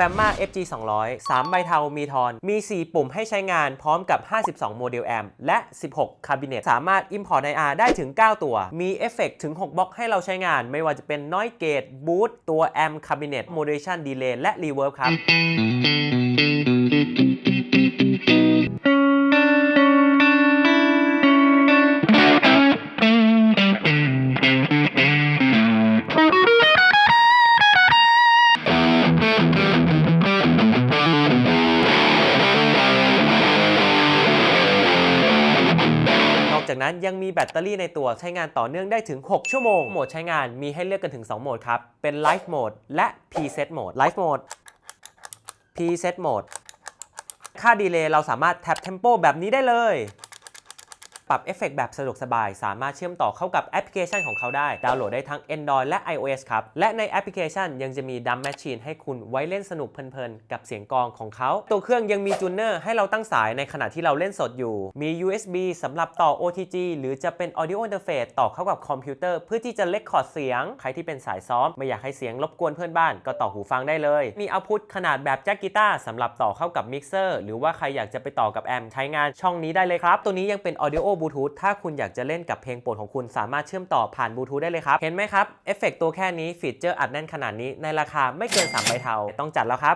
แ a มมา FG 200 3 ใบเทา มีทอน มี 4 ปุ่มให้ใช้งานพร้อมกับ 52 โมเดลแอมป์และ 16 คาบิเนต สามารถ Import IR ได้ถึง 9 ตัว มีเอฟเฟกถึง 6 บล็อกให้เราใช้งาน ไม่ว่าจะเป็น Noise Gate Boost ตัว Amp Cabinet Modulation Delay และ Reverb ครับ จากนั้นยังมีแบตเตอรี่ในตัวใช้งานต่อเนื่องได้ถึง 6 ชั่วโมง โหมดใช้งานมีให้เลือกกันถึง 2 โหมดครับ เป็น Live Mode และ Preset Mode Live Mode Preset Mode ค่าดีเลย์เราสามารถแท็บเทมโปแบบนี้ได้เลย ปรับเอฟเฟกต์แบบสะดวกสบาย สามารถเชื่อมต่อเข้ากับแอปพลิเคชันของเขาได้ ดาวน์โหลดได้ทั้ง Android และ iOS ครับ และในแอปพลิเคชันยังจะมีดัมแมชชีนให้คุณไว้เล่นสนุกเพลินๆ กับเสียงกองของเขา ตัวเครื่องยังมีจูเนอร์ให้เราตั้งสายในขณะที่เราเล่นสดอยู่ มี USB สำหรับต่อ OTG หรือจะเป็น Audio Interface ต่อเข้ากับคอมพิวเตอร์เพื่อที่จะเลคคอร์ดเสียง ใครที่เป็นสายซ้อม ไม่อยากให้เสียงรบกวนเพื่อนบ้านก็ต่อหูฟังได้เลย มีเอาพุทขนาดแบบแจ็คกีตาร์สำหรับต่อเข้ากับมิกเซอร์หรือว่าใครอยากจะไปต่อกับแอมป์ใช้งานช่องนี้ได้เลยครับ ตัวนี้ยังเป็น Audio บลูทูธถ้าคุณอยากจะเล่นกับเพลงโปรดของคุณสามารถเชื่อมต่อผ่านบลูทูธได้เลยครับ เห็นไหมครับ เอฟเฟกต์ตัวแค่นี้ฟีเจอร์อัดแน่นขนาดนี้ในราคาไม่เกิน3ใบเทาต้องจัดแล้วครับ